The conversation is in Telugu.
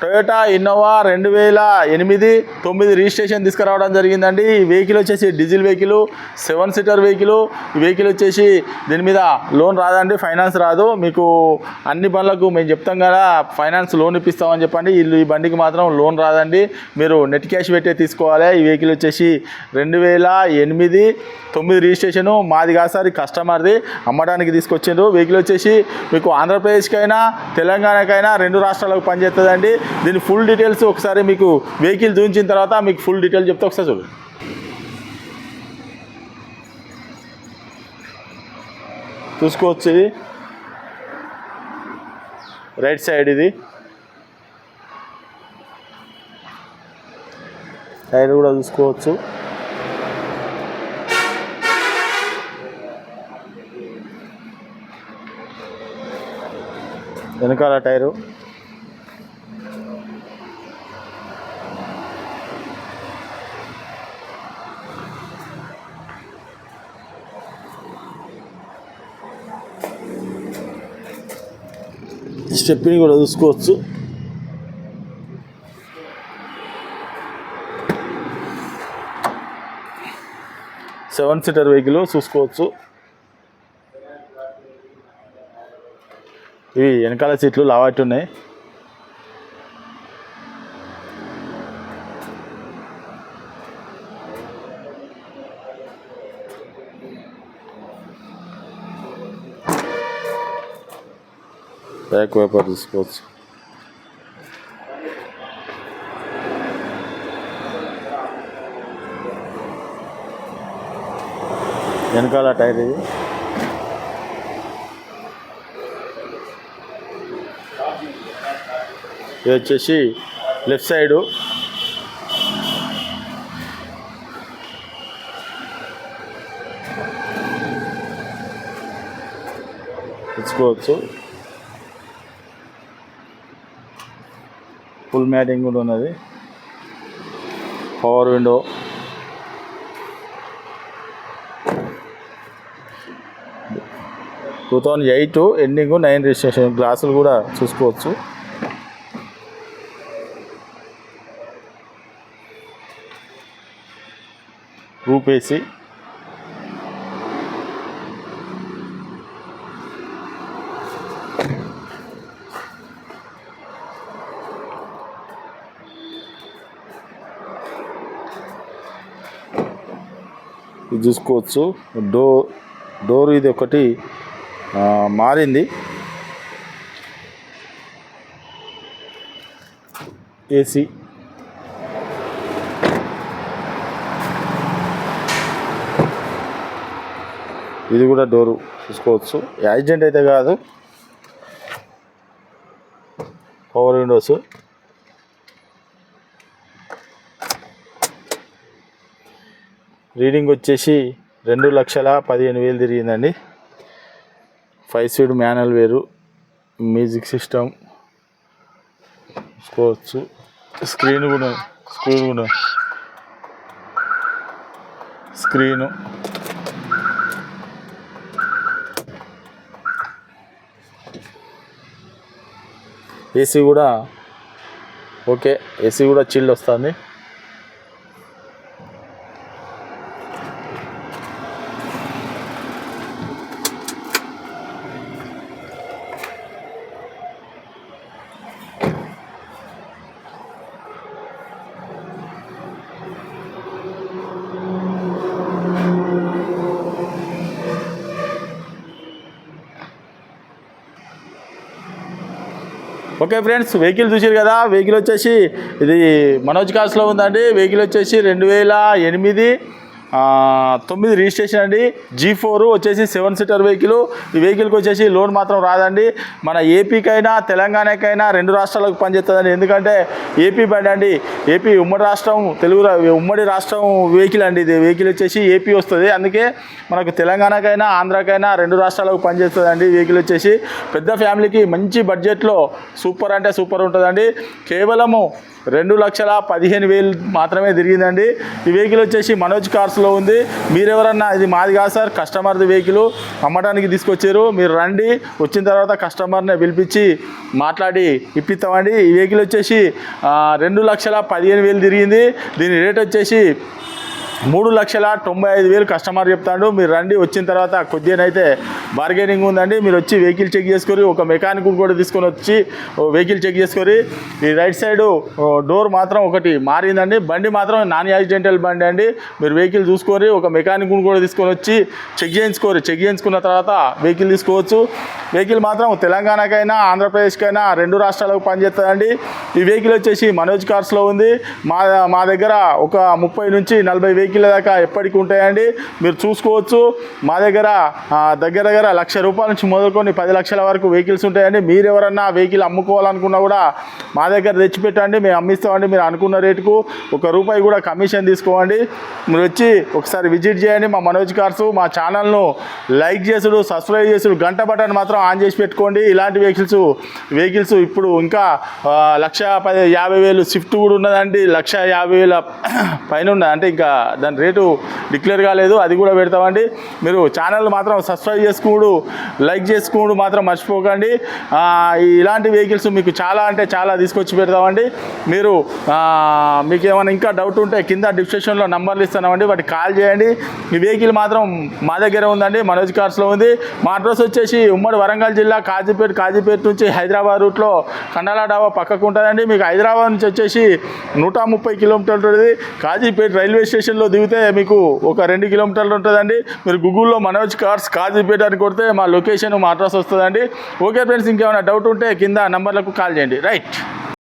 టొయోటా ఇన్నోవా రెండు వేల ఎనిమిది తొమ్మిది రిజిస్ట్రేషన్ తీసుకురావడం జరిగిందండి. ఈ వెహికల్ వచ్చేసి diesel vehicle seven seater vehicle. ఈ వెహికల్ వచ్చేసి దీని మీద లోన్ రాదండి ఫైనాన్స్ రాదు. మీకు అన్ని పనులకు మేము చెప్తాం కదా ఫైనాన్స్ లోన్ ఇప్పిస్తామని చెప్పండి. వీళ్ళు ఈ బండికి మాత్రం లోన్ రాదండి. మీరు నెట్ క్యాష్ పెట్టే తీసుకోవాలి. ఈ వెహికల్ వచ్చేసి రెండు వేల ఎనిమిది తొమ్మిది రిజిస్ట్రేషను. మాది కాదు సార్ కస్టమర్ది. అమ్మడానికి తీసుకొచ్చిండ్రు. వెహికల్ వచ్చేసి మీకు ఆంధ్రప్రదేశ్కైనా తెలంగాణకైనా రెండు రాష్ట్రాలకు పనిచేస్తుందండి దీని ఫుల్ డీటెయిల్స్ ఒకసారి మీకు వెహికల్ చూపించిన తర్వాత మీకు ఫుల్ డీటెయిల్ చెప్తే ఒకసారి చూడండి చూసుకోవచ్చు ఇది. రైట్ సైడ్ ఇది. టైర్ కూడా చూసుకోవచ్చు. వెనకాల టైరు. స్టెప్ని కూడా చూసుకోవచ్చు. సెవెన్ సీటర్ వెహికల్ చూసుకోవచ్చు. ఇవి వెనకాల సీట్లు లావాటి ఉన్నాయి బ్యాక్ వైపర్ తీసుకోవచ్చు వెనకాల టైర్ ఇది ఇది వచ్చేసి లెఫ్ట్ సైడు తెచ్చుకోవచ్చు ఫుల్ మ్యాటింగ్ కూడా ఉన్నది. Power window two thousand eight ending nine registration గ్లాసులు కూడా చూసుకోవచ్చు. రూపేసి చూసుకోవచ్చు. డోర్ డోర్ ఇది ఒకటి మారింది. ఏసీ. ఇది కూడా డోరు చూసుకోవచ్చు. యాక్సిడెంట్ అయితే కాదు. Power Windows. రీడింగ్ వచ్చేసి రెండు లక్షల పదిహేను వేలు తిరిగిందండి. ఫైవ్ స్పీడ్ మ్యానువల్ వేరు మ్యూజిక్ సిస్టమ్ స్కోర్స్ స్క్రీన్ కూడా స్క్రీన్ కూడా స్క్రీను. ఏసీ కూడా ఓకే ఏసీ కూడా చిల్డ్ వస్తుంది. ఓకే ఫ్రెండ్స్ వెహికల్ చూసారు కదా వెహికల్ వచ్చేసి ఇది మనోజ్ కాస్లో ఉందండి. వెహికల్ వచ్చేసి రెండు వేల ఎనిమిది తొమ్మిది రిజిస్ట్రేషన్ అండి. జీ ఫోర్ వచ్చేసి సెవెన్ సీటర్ వెహికల్ ఈ వెహికల్కి వచ్చేసి లోన్ మాత్రం రాదండి. మన ఏపీకైనా తెలంగాణకైనా రెండు రాష్ట్రాలకు పనిచేస్తుందండి. ఎందుకంటే ఏపీ బండి అండి. ఏపీ ఉమ్మడి రాష్ట్రం తెలుగు రా- ఉమ్మడి రాష్ట్రం వెహికల్ అండి ఇది. వెహికల్ వచ్చేసి ఏపీ వస్తుంది. అందుకే మనకు తెలంగాణకైనా ఆంధ్రాకైనా రెండు రాష్ట్రాలకు పనిచేస్తుందండి వెహికల్ వచ్చేసి. పెద్ద ఫ్యామిలీకి మంచి బడ్జెట్లో సూపర్ అంటే సూపర్ ఉంటుందండి. కేవలము రెండు లక్షల పదిహేను వేలు మాత్రమే తిరిగిందండి. ఈ వెహికల్ వచ్చేసి మనోజ్ కార్స్లో ఉంది. మీరెవరన్నా ఇది మాది కాదు సార్ కస్టమర్ది వెహికల్ అమ్మడానికి తీసుకొచ్చారు. మీరు రండి వచ్చిన తర్వాత కస్టమర్ని పిలిపించి మాట్లాడి ఇప్పిస్తామండి. ఈ వెహికల్ వచ్చేసి రెండు లక్షల పదిహేను వేలు తిరిగింది. దీని రేట్ వచ్చేసి మూడు లక్షల తొంభై ఐదు వేలు కస్టమర్ చెప్తాడు. మీరు రండి వచ్చిన తర్వాత కొద్దిగానైతే బార్గెనింగ్ ఉందండి. మీరు వచ్చి వెహికల్ చెక్ చేసుకొని ఒక మెకానిక్ కూడా తీసుకొని వచ్చి ఓ వెహికల్ చెక్ చేసుకొని ఈ రైట్ సైడ్ డోర్ మాత్రం ఒకటి మారిందండి. బండి మాత్రం నాన్ యాక్సిడెంటల్ బండి అండి. మీరు వెహికల్ చూసుకొని ఒక మెకానిక్ కూడా తీసుకొని వచ్చి చెక్ చేయించుకోరు. చెక్ చేయించుకున్న తర్వాత వెహికల్ తీసుకోవచ్చు. వెహికల్ మాత్రం తెలంగాణకైనా ఆంధ్రప్రదేశ్కైనా రెండు రాష్ట్రాలకు పనిచేస్తుందండి. ఈ వెహికల్ వచ్చేసి మనోజ్ కార్స్లో ఉంది. మా మా దగ్గర ఒక ముప్పై నుంచి నలభై వెహికల్ దాకా ఎప్పటికి ఉంటాయండి. మీరు చూసుకోవచ్చు. మా దగ్గర దగ్గర దగ్గర దగ్గర లక్ష రూపాయల నుంచి మొదలుకొని పది లక్షల వరకు వెహికల్స్ ఉంటాయండి. మీరు ఎవరన్నా వెహికల్ అమ్ముకోవాలనుకున్నా కూడా మా దగ్గర తెచ్చిపెట్టండి మేము అమ్మిస్తామండి. మీరు అనుకున్న రేటుకు ఒక రూపాయి కూడా కమిషన్ తీసుకోండి మీరు వచ్చి ఒకసారి విజిట్ చేయండి మా మనోజ్ కార్స్. మా ఛానల్ను లైక్ చేసుడు సబ్స్క్రైబ్ చేసుడు గంట బటన్ మాత్రం ఆన్ చేసి పెట్టుకోండి. ఇలాంటి వెహికల్స్ వెహికల్స్ ఇప్పుడు ఇంకా లక్ష పది యాభై వేలు స్విఫ్ట్ కూడా ఉన్నదండి. లక్ష యాభై వేల పైన ఉన్నది. అంటే ఇంకా దాని రేటు డిక్లేర్ కాలేదు. అది కూడా పెడతామండి. మీరు ఛానల్ మాత్రం సబ్స్క్రైబ్ చేసుకోడు లైక్ చేసుకోడు మాత్రం మర్చిపోకండి. ఇలాంటి వెహికల్స్ మీకు చాలా అంటే చాలా తీసుకొచ్చి పెడతామండి మీరు మీకు ఏమైనా ఇంకా డౌట్ ఉంటే కింద డిస్క్రిప్షన్లో నంబర్లు ఇస్తున్నామండి వాటికి కాల్ చేయండి. ఈ వెహికల్ మాత్రం మా దగ్గర ఉందండి. మనోజ్ కార్స్లో ఉంది. మా అడ్రస్ వచ్చేసి ఉమ్మడి వరంగల్ జిల్లా కాజీపేట కాజీపేట నుంచి హైదరాబాద్ రూట్లో కండాల డాబా పక్కకు ఉంటుందండి. మీకు హైదరాబాద్ నుంచి వచ్చేసి నూట ముప్పై కిలోమీటర్లు ఉంటుంది. కాజీపేట రైల్వే స్టేషన్లో దిగితే మీకు ఒక రెండు కిలోమీటర్లు ఉంటుందండి. మీరు గూగుల్లో మనోజ్ కార్స్ కాజీపేట అని కొడితే మా లొకేషన్ మా అడ్రస్ వస్తుందండి. ఓకే ఫ్రెండ్స్ ఇంకేమైనా డౌట్ ఉంటే కింద నంబర్లకు కాల్ చేయండి. రైట్.